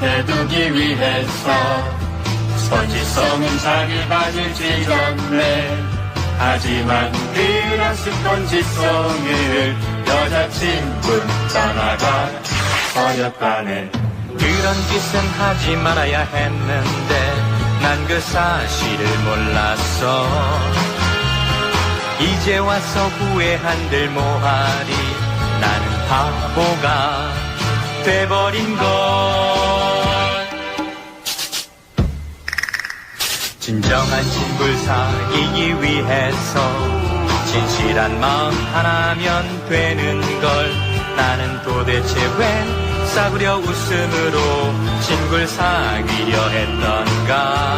해두기 위해서 스펀지성은 자기 바지 찢었네. 하지만 그런 스펀지성을 여자친구 떠나가 버렸다네. 그런 짓은 하지 말아야 했는데 난 그 사실을 몰랐어. 이제 와서 후회한들 뭐하리 나는 바보가 돼버린 걸 진정한 친구를 사귀기 위해서 진실한 마음 하나면 되는 걸. 나는 도대체 왜 싸구려 웃음으로 친구를 사귀려 했던가? 아